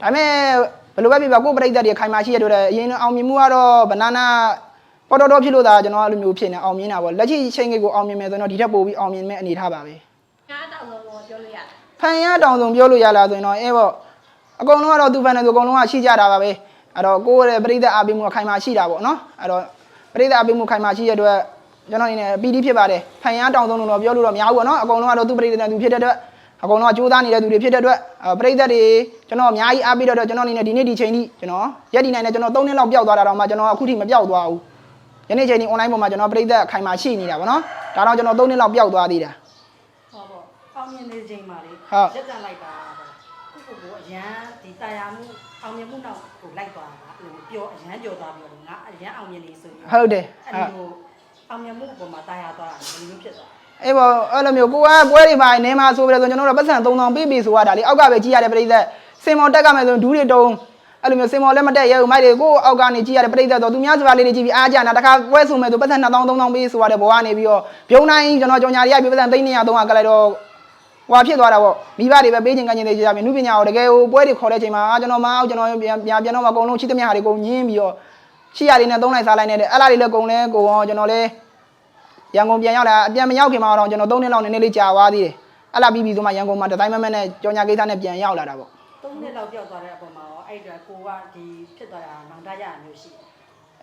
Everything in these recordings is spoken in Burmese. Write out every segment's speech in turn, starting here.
ဒါပေမဲ့ဘယ်လိုပဲဖြစ်ပါကိုယ်ပြိတ္တတွေခိုင်မာရှိရတော့အရင်အောင်မြင်မှုကတော့ဘနာနာပေါ်တော်တော်ဖြစ်လို့သာကျွန်တော်အဲ့လိုမျိုးဖြစ်နေအောင်မြင်တာပေါ့လက်ရှိချိန်ကြီးကိုအောင်မြင်မယ်ဆိုတော့ဒီထက်ပိုပြီးအောင်မြင်မဲ့အနေထားပါပဲငါတောက်ဆုံးတော့ပြောလို့ရတယ်ဖန်ရတောင်ဆုံးပြောလို့ရလားဆိုရင်တော့အဲပေါ့အကုန်လုံးကတော့သူဖန်တယ်ဆိုအကုန်လုံးကရှိကြတာပါပဲအဲ့တော့ကိုယ့်ရဲ့ပြိတ္တအားပေးမှုကခိုင်မာရှိတာပေါ့နော်အဲ့တော့ပြိတ္တအားပေးမှုခိုင်မာရှိရတဲ့အတွက်ကျွန်တော်အနေနဲ့ပီတိဖြစ်ပါတယ်ဖန်ရတောင်ဆုံးလို့တော့ပြောလို့တော့မရဘူးပေါ့နော်အကုန်လုံးကတော့သူပြိတ္တနဲ့သူဖြစ်တဲ့အတွက် အကုန်လုံးကကြိုးစားနေတဲ့သူတွေဖြစ်တဲ့အတွက်ပြိတ္တတွေကျွန်တော်အများကြီးအားပေးတဲ့အတွက်ကျွန်တော်အနေနဲ့ဒီနေ့ဒီချိန်ထိကျွန်တော်ရက်ဒီနိုင်နဲ့ကျွန်တော်3နှစ်လောက်ပျောက်သွားတာတော့မှကျွန်တော်အခုထိမပျောက်သွားဘူးယနေ့ချိန်ဒီ online ပေါ်မှာကျွန်တော်ပြိတ္တခိုင်မာရှိနေတာပေါ့နော်ဒါတော့ကျွန်တော်3နှစ်လောက်ပျောက်သွားသေးတာဟောပေါ့အောင်မြင်နေချိန်မှာလေဟုတ်ရက်တန်လိုက်တာပေါ့ခုခုကိုအရန်ဒီတရားမှုအောင်မြင်မှုနောက်ကိုလိုက်သွားတာအဲ့လိုပြောအရန်ပြောသွားပြီးတော့ငါအရန်အောင်မြင်နေဆိုရင်ဟုတ်တယ်အဲ့ဟုတ်လိုအောင်မြင်မှုအပေါ်မှာတရားသွားတာဘယ်လိုမျိုးဖြစ်သွား အေးပေါ့အဲ့လိုမျိုးကိုကပွဲတွေပါနေမှာဆိုပြီးတော့ကျွန်တော်တို့ပတ်စံ3000ပေးပြီဆိုရတာလေအောက်ကပဲကြီးရတဲ့ပြိသက်စင်မော်တက်ကမယ်ဆိုဒူးတွေတုံးအဲ့လိုမျိုးစင်မော်လည်းမတက်ရဲဘူးမိုက်တွေကိုအောက်ကနေကြီးရတဲ့ပြိသက်တော့သူများစပါးလေးတွေကြည့်ပြီးအားကြနာတခါပွဲဆိုမယ်ဆိုပတ်စံ2000 3000ပေးဆိုရတဲ့ဘောကနေပြီးတော့ဘုံနိုင်ကျွန်တော်ကြောင်ညာတွေကပြပတ်စံ300 300ကလိုက်တော့ဟွာဖြစ်သွားတာပေါ့မိဘတွေပဲပေးခြင်းကခြင်းတွေကြည့်ရပြီနုပညာကိုတကယ်ဟိုပွဲတွေခေါ်တဲ့ချိန်မှာအာကျွန်တော်မအောင်ကျွန်တော်ပြန်ပြန်ပြန်တော့မအကုန်လုံးချိသမျှဟာတွေအကုန်ညင်းပြီးတော့ရှိရလေးနဲ့သုံးလိုက်စားလိုက်နေတဲ့အဲ့လားတွေလည်းအကုန်လဲကိုရောကျွန်တော်လည်း ရန်ကုန်ပြန်ရောက်လာအပြန်မရောက်ခင်မှာတော့ကျွန်တော်၃နှစ်လောက်နည်းနည်းလေးကြာသွားသေးတယ်အဲ့လာပြီးပြီးဆိုမှရန်ကုန်မှာဒီဇိုင်းမမက်နဲ့ကြောင်ညာကိစ္စနဲ့ပြန်ရောက်လာတာပေါ့သုံးနှစ်လောက်ပြောက်သွားတဲ့အပေါ်မှာရောအဲ့အတွက်ကိုကဒီဖြစ်သွားတာနောင်တရရမျိုးရှိတယ်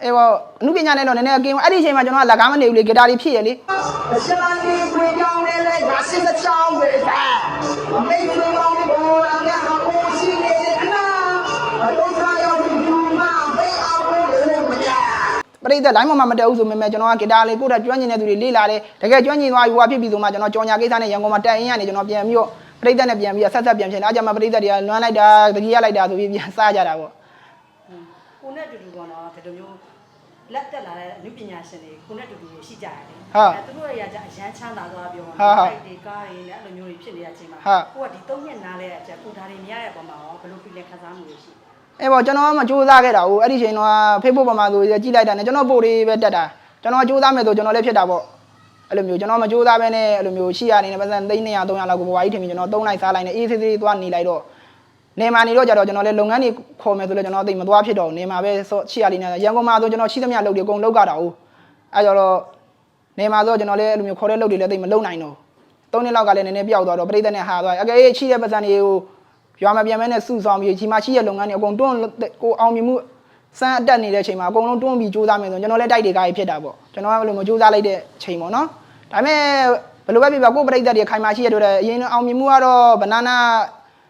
အေးပေါ့အမှုပညာနဲ့တော့နည်းနည်းအကင်းအဲ့ဒီအချိန်မှာကျွန်တော်ကလက်ကားမနေဘူးလေဂီတာတွေဖြစ်ရလေအရှာလေးပြေကြောင်းလေးလိုက်ငါစစ်တဲ့ချောင်းပဲဒါမိတ်ဆွေကောင်းလေးပေါ်လာတဲ့ဟာကိုရှိနေတဲ့ ပရိသတ်လိုင်းပေါ်မှာမတက်ဘူးဆိုပေမဲ့ကျွန်တော်ကဂီတာလေးကိုယ်တက်ကျွမ်းကျင်တဲ့သူတွေလေ့လာတယ်တကယ်ကျွမ်းကျင်သွားပြီဟိုကဖြစ်ပြီးဆိုမှကျွန်တော်ကြောင်ညာကိစ္စနဲ့ရန်ကုန်မှာတက်အင်းရနေကျွန်တော်ပြန်ပြီးတော့ပရိသတ်နဲ့ပြန်ပြီးဆက်ဆက်ပြန်ဖြစ်နေအားကြမှာပရိသတ်တွေကလွမ်းလိုက်တာတကြီးရလိုက်တာဆိုပြီးပြန်စားကြတာပေါ့ကိုနဲ့တူတူကတော့ဒီလိုမျိုးလက်တက်လာတဲ့အနုပညာရှင်တွေကိုနဲ့တူတူရှိကြရတယ်သူတို့ရဲ့ကြအရန်ချမ်းသာသွားပြောမှာဒီကားတွေနဲ့အဲ့လိုမျိုးတွေဖြစ်နေတဲ့အချိန်မှာကိုကဒီ၃နှစ်နားလဲတဲ့အချက်ကိုဒါတွေမရတဲ့အပေါ်မှာရောဘယ်လိုပြည်လဲခံစားမှုတွေရှိလဲ အေးပေါ့ကျွန်တော်ကမကြိုးစားခဲ့တာဘူးအဲ့ဒီချိန်တော့ Facebook ပေါ်မှာဆိုကြည့်လိုက်တာနဲ့ကျွန်တော်ပို့လေးပဲတက်တာကျွန်တော်ကြိုးစားမယ်ဆိုကျွန်တော်လည်းဖြစ်တာပေါ့အဲ့လိုမျိုးကျွန်တော်မကြိုးစားဘဲနဲ့အဲ့လိုမျိုးရှိရနေနဲ့ပတ်စံ300 300လောက်ကိုဘဝကြီးထင်ပြီးကျွန်တော်3လိုက်စားလိုက်နေအေးသေးသေးသွားနေလိုက်တော့နေမှာနေတော့ကြတော့ကျွန်တော်လည်းလုပ်ငန်းတွေခေါ်မယ်ဆိုလည်းကျွန်တော်သိမသွားဖြစ်တော့နေမှာပဲရှိရလေးနေရန်ကုန်မှာဆိုကျွန်တော်ရှိသမျှလုပ်တွေအကုန်လုပ်ကြတာဟုတ်အဲ့ကြတော့နေမှာဆိုကျွန်တော်လည်းအဲ့လိုမျိုးခေါ်တဲ့လုပ်တွေလည်းသိမလုပ်နိုင်တော့3နှစ်လောက်ကလည်းနည်းနည်းပျောက်သွားတော့ပြိဿနဲ့ဟာသွားအကယ်ရှိတဲ့ပတ်စံတွေကို ရွာမှာပြန်မဲနဲ့စုဆောင်ပြီးချိန်မှာရှိတဲ့လုပ်ငန်းတွေအကုန်တွန်းကိုအောင်မြင်မှုစမ်းအတက်နေတဲ့အချိန်မှာအကုန်လုံးတွန်းပြီးစူးစမ်းမယ်ဆိုကျွန်တော်လည်းတိုက်တွေကားကြီးဖြစ်တာပေါ့ကျွန်တော်ကဘယ်လိုမစူးစမ်းလိုက်တဲ့ချိန်ပေါ့နော်ဒါပေမဲ့ဘယ်လိုပဲဖြစ်ပါကိုယ်ပြိဿတွေခိုင်မာရှိရတဲ့အရင်အောင်မြင်မှုကတော့ဘနာနာ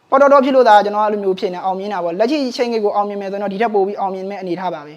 ပေါ်တော်တော်ဖြစ်လို့သာကျွန်တော်အဲ့လိုမျိုးဖြစ်နေအောင်မြင်တာပေါ့လက်ရှိချိန်ကြီးကိုအောင်မြင်မယ်ဆိုတော့ဒီထက်ပိုပြီးအောင်မြင်မဲ့အနေထားပါပဲ